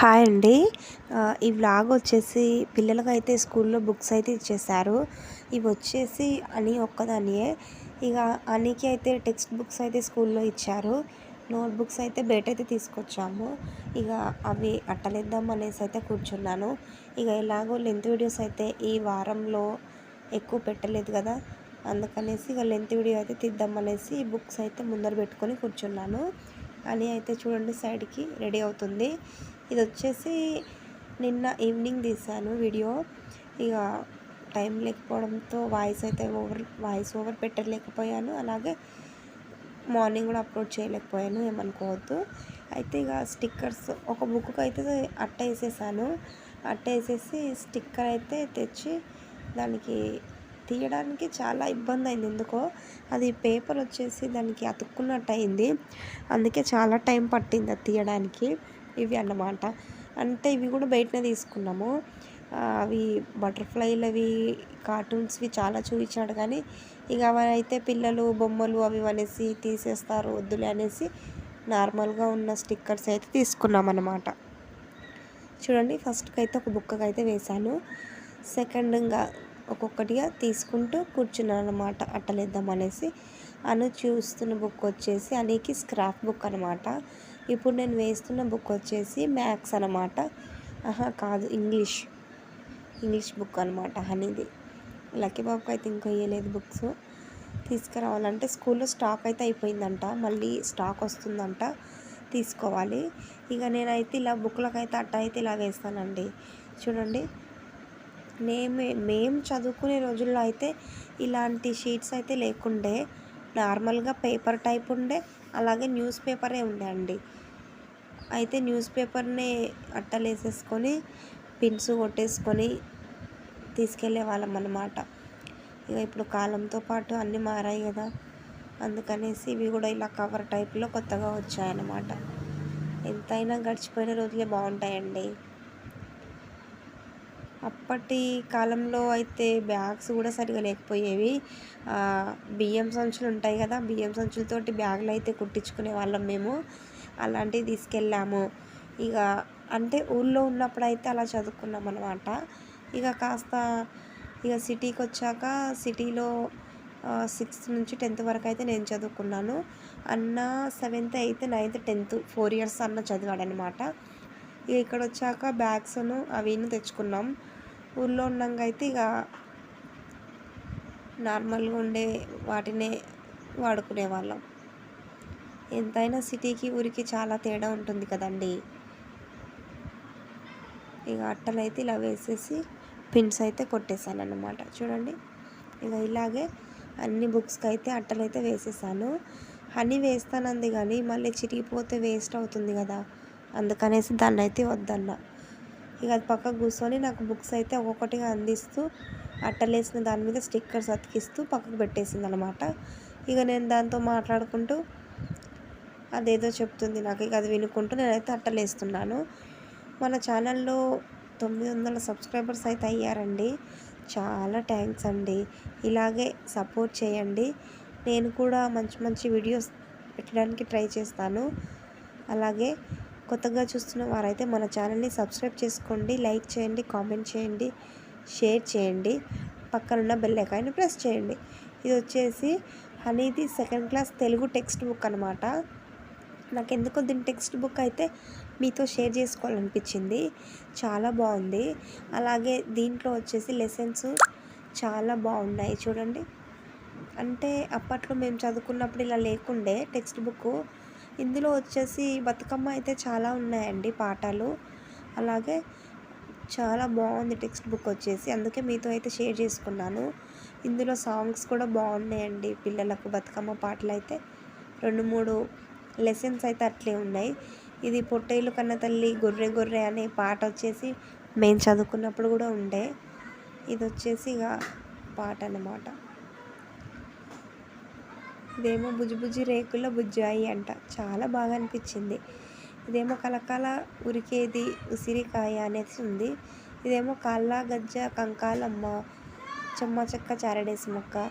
Hi అండి. ఈ vlog వచ్చేసి అయితే స్కూల్లో బుక్స్ అయితే ఇచ్చేసారు ఇవి వచ్చేసి అని ఒక్కదానియే. ఇక అనికి అయితే టెక్స్ట్ బుక్స్ అయితే స్కూల్లో ఇచ్చారు. నోట్ బుక్స్ అయితే బయట అయితే తీసుకొచ్చాము. ఇక అవి అట్టలేద్దాం అనేసి అయితే కూర్చున్నాను. ఇక ఎలాగో లెంత్ వీడియోస్ అయితే ఈ వారంలో ఎక్కువ పెట్టలేదు కదా. అందుకనేసి ఇక లెంత్ వీడియో అయితే తీద్దాం అనేసి బుక్స్ అయితే ముందర పెట్టుకొని కూర్చున్నాను. అని అయితే చూడండి సైడ్కి రెడీ అవుతుంది. ఇది వచ్చేసి నిన్న ఈవినింగ్ తీశాను వీడియో ఇక టైం లేకపోవడంతో వాయిస్ అయితే ఓవర్ వాయిస్ ఓవర్ పెట్టలేకపోయాను. అలాగే మార్నింగ్ కూడా అప్లోడ్ చేయలేకపోయాను ఏమనుకోవద్దు. అయితే ఇక స్టిక్కర్స్ ఒక బుక్కి అయితే అట్ట వేసేసాను అట్ట వేసేసి స్టిక్కర్ అయితే తెచ్చి దానికి తీయడానికి చాలా ఇబ్బంది అయింది ఎందుకో? అది పేపర్ వచ్చేసి దానికి అతుక్కున్నట్టు అయింది అందుకే చాలా టైం పట్టింది అది తీయడానికి. ఇవి అన్నమాట. అంటే ఇవి కూడా బయటనే తీసుకున్నాము. అవి బటర్ఫ్లైలు అవి కార్టూన్స్వి చాలా చూపించాడు కానీ ఇక అవైతే పిల్లలు బొమ్మలు అవి అనేసి తీసేస్తారు వద్దులే అనేసి నార్మల్గా ఉన్న స్టిక్కర్స్ అయితే తీసుకున్నాం అన్నమాట చూడండి ఫస్ట్కి అయితే ఒక బుక్కగా అయితే వేశాను. సెకండ్గా ఒక్కొక్కటిగా తీసుకుంటూ కూర్చున్నాను అనమాట అట్టలేద్దాం అనేసి. అను చూస్తున్న బుక్ వచ్చేసి అనికి స్క్రాప్ బుక్ అనమాట ఇప్పుడు నేను వేస్తున్న బుక్ వచ్చేసి మ్యాథ్స్ అనమాట ఆహా కాదు ఇంగ్లీష్ ఇంగ్లీష్ బుక్ అనమాట హనీది లక్కీ బాబుకి అయితే ఇంకా వేయలేదు బుక్స్ తీసుకురావాలంటే స్కూల్లో స్టాక్ అయితే అయిపోయిందంట. మళ్ళీ స్టాక్ వస్తుందంట. తీసుకోవాలి. ఇక నేనైతే ఇలా బుక్లకైతే అయితే అట్ట అయితే ఇలా వేస్తానండి. చూడండి. మేమే మేము చదువుకునే రోజుల్లో అయితే ఇలాంటి షీట్స్ అయితే లేకుండే. నార్మల్గా పేపర్ టైప్ ఉండే. అలాగే న్యూస్ పేపరే ఉండే అండి. అయితే న్యూస్ పేపర్ని అట్టలేసేసుకొని పిన్స్ కొట్టేసుకొని తీసుకెళ్ళే వాళ్ళం అన్నమాట. ఇక ఇప్పుడు కాలంతో పాటు అన్నీ మారాయి కదా. అందుకనేసి ఇవి కూడా ఇలా కవర్ టైప్లో కొత్తగా వచ్చాయన్నమాట. ఎంతైనా గడిచిపోయిన రోజులే బాగుంటాయండి. అప్పటి కాలంలో అయితే బ్యాగ్స్ కూడా సరిగా లేకపోయేవి. బియ్యం సంచులు ఉంటాయి కదా. బియ్యం సంచులతోటి బ్యాగులు అయితే కుట్టించుకునే వాళ్ళం మేము. అలాంటివి తీసుకెళ్ళాము. ఇక అంటే ఊళ్ళో ఉన్నప్పుడు అయితే అలా చదువుకున్నాం అనమాట ఇక కాస్త ఇక సిటీకి వచ్చాక సిటీలో సిక్స్త్ నుంచి టెన్త్ వరకు అయితే నేను చదువుకున్నాను. అన్న seventh eighth ninth tenth four years అన్న చదివాడనమాట ఇక ఇక్కడ వచ్చాక బ్యాగ్స్ను అవి తెచ్చుకున్నాం. ఊళ్ళో ఉన్నాక అయితే ఇక నార్మల్గా ఉండే వాటినే వాడుకునే వాళ్ళం ఎంతైనా సిటీకి ఊరికి చాలా తేడా ఉంటుంది కదండి. ఇక అట్టలు అయితే ఇలా వేసేసి పిన్స్ అయితే కొట్టేశాను అన్నమాట చూడండి. ఇక ఇలాగే అన్ని బుక్స్కి అయితే అట్టలు అయితే వేసేసాను. హనీ వేస్తానంది కానీ మళ్ళీ చిరిగిపోతే వేస్ట్ అవుతుంది కదా. అందుకనేసి దాన్ని అయితే వద్దన్నా. ఇక అది పక్కకు కూర్చొని నాకు బుక్స్ అయితే ఒక్కొక్కటిగా అందిస్తూ అట్టలేసిన దాని మీద స్టిక్కర్స్ అతికిస్తూ పక్కకు పెట్టేసింది అనమాట ఇక నేను దాంతో మాట్లాడుకుంటూ అదేదో చెప్తుంది నాకు. ఇక అది వినుకుంటూ నేనైతే అట్టలేస్తున్నాను. మన ఛానల్లో తొమ్మిది వందల సబ్స్క్రైబర్స్ అయితే అయ్యారండి. చాలా థ్యాంక్స్ అండి. ఇలాగే సపోర్ట్ చేయండి. నేను కూడా మంచి మంచి వీడియోస్ పెట్టడానికి ట్రై చేస్తాను. అలాగే కొత్తగా చూస్తున్న వారైతే మన ఛానల్ని సబ్స్క్రైబ్ చేసుకోండి లైక్ చేయండి కామెంట్ చేయండి షేర్ చేయండి. పక్కనున్న బెల్ ఐకాన్ని ప్రెస్ చేయండి. ఇది వచ్చేసి హనీది second class Telugu text book అనమాట నాకు ఎందుకో దీని టెక్స్ట్ బుక్ అయితే మీతో షేర్ చేసుకోవాలనిపించింది. చాలా బాగుంది. అలాగే దీంట్లో వచ్చేసి లెసన్స్ చాలా బాగున్నాయి. చూడండి. అంటే అప్పట్లో మేము చదువుకున్నప్పుడు ఇలా లేకుండే టెక్స్ట్ బుక్. ఇందులో వచ్చేసి బతుకమ్మ అయితే చాలా ఉన్నాయండి పాఠాలు. అలాగే చాలా బాగుంది టెక్స్ట్ బుక్ వచ్చేసి. అందుకే మీతో అయితే షేర్ చేసుకున్నాను. ఇందులో సాంగ్స్ కూడా బాగున్నాయండి పిల్లలకు బతుకమ్మ పాటలు అయితే. రెండు మూడు లెసన్స్ అయితే అట్లే ఉన్నాయి. ఇది పొట్టేలు కన్న తల్లి గొర్రె గొర్రె అనే పాట వచ్చేసి మేము చదువుకున్నప్పుడు కూడా ఉండే. ఇది వచ్చేసి ఇక పాట అన్నమాట. ఇదేమో బుజ్జి బుజ్జి రేకుల బుజ్జాయి అంట. చాలా బాగా అనిపించింది. ఇదేమో కలకాల ఉరికేది ఉసిరికాయ అనేసి ఉంది. ఇదేమో కాళ్ళ గజ్జ కంకాలమ్మ చెమ్మ చెక్క చారడేసి మొక్క.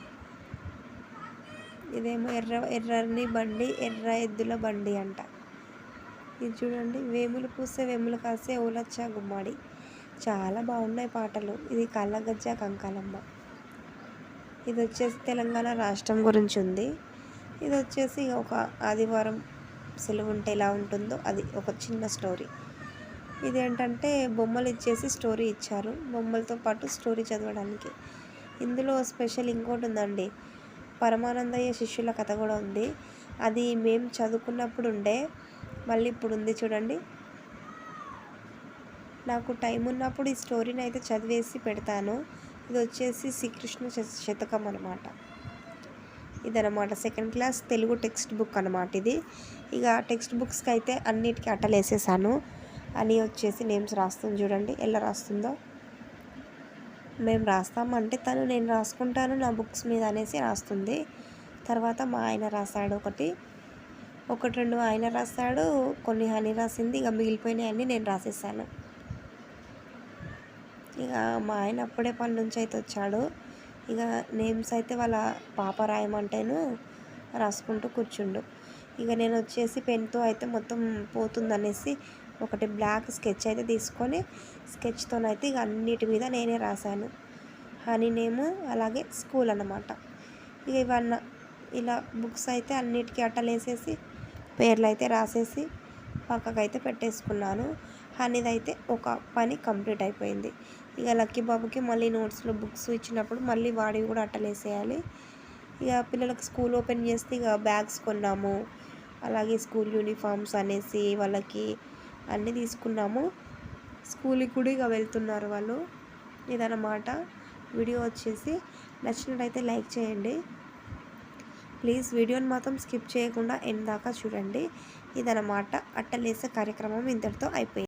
ఇదేమో ఎర్ర ఎర్రని బండి ఎర్ర ఎద్దుల బండి అంట. ఇది చూడండి వేములు పూసే వేములు కాసే ఓలచ్చ గుమ్మడి. చాలా బాగున్నాయి పాటలు. ఇది కళ్ళగజ్జ కంకాలమ్మ. ఇది వచ్చేసి తెలంగాణ రాష్ట్రం గురించి ఉంది. ఇది వచ్చేసి ఒక ఆదివారం సెలవు ఉంటే ఎలా ఉంటుందో అది ఒక చిన్న స్టోరీ. ఇదేంటంటే బొమ్మలు ఇచ్చేసి స్టోరీ ఇచ్చారు. బొమ్మలతో పాటు స్టోరీ చదవడానికి. ఇందులో స్పెషల్ ఇంకోటి ఉందండి. పరమానందయ్య శిష్యుల కథ కూడా ఉంది. అది మేము చదువుకున్నప్పుడు ఉండే మళ్ళీ ఇప్పుడు ఉంది చూడండి. నాకు టైం ఉన్నప్పుడు ఈ స్టోరీని అయితే చదివేసి పెడతాను. ఇది వచ్చేసి శ్రీకృష్ణ శతకం అనమాట ఇదనమాట second class Telugu text book అనమాట ఇది. ఇక టెక్స్ట్ బుక్స్కి అయితే అన్నిటికీ అట్టలేసేసాను. అని వచ్చేసి నేమ్స్ రాస్తుంది చూడండి. ఎలా రాస్తుందో. మేము రాస్తామంటే తను నేను రాసుకుంటాను నా బుక్స్ మీద అనేసి రాస్తుంది. తర్వాత మా ఆయన రాశాడు ఒకటి. ఒకటి రెండు ఆయన రాశాడు కొన్ని హనీ రాసింది ఇక మిగిలిపోయినాయని నేను రాసేసాను ఇక మా ఆయన అప్పుడే పని నుంచి అయితే వచ్చాడు. ఇక నేమ్స్ అయితే వాళ్ళ పాప రాయమంటేను రాసుకుంటూ కూర్చుండు. ఇక నేను వచ్చేసి పెన్తో అయితే మొత్తం పోతుందనేసి ఒకటి బ్లాక్ స్కెచ్ అయితే తీసుకొని స్కెచ్తోనైతే ఇక అన్నిటి మీద నేనే రాశాను. హనీ నేము అలాగే స్కూల్ అన్నమాట. ఇక ఇవన్న ఇలా బుక్స్ అయితే అన్నిటికీ అట్టలేసేసి పేర్లు అయితే రాసేసి పక్కకైతే పెట్టేసుకున్నాను. హనీదైతే ఒక పని కంప్లీట్ అయిపోయింది. ఇక లక్కీ బాబుకి మళ్ళీ నోట్స్లో బుక్స్ ఇచ్చినప్పుడు మళ్ళీ వాడివి కూడా అట్టలేసేయాలి. ఇక పిల్లలకు స్కూల్ ఓపెన్ చేస్తే ఇక బ్యాగ్స్ కొన్నాము. అలాగే స్కూల్ యూనిఫామ్స్ అనేసి వాళ్ళకి అన్నీ తీసుకున్నాము. స్కూల్కి కూడా ఇక వెళ్తున్నారు వాళ్ళు. ఇదన్నమాట వీడియో వచ్చేసి నచ్చినట్టయితే లైక్ చేయండి. ప్లీజ్ వీడియోని మాత్రం స్కిప్ చేయకుండా ఎండ్ దాకా చూడండి. ఇదన్నమాట అట్టలేసే కార్యక్రమం ఇంతటితో అయిపోయింది.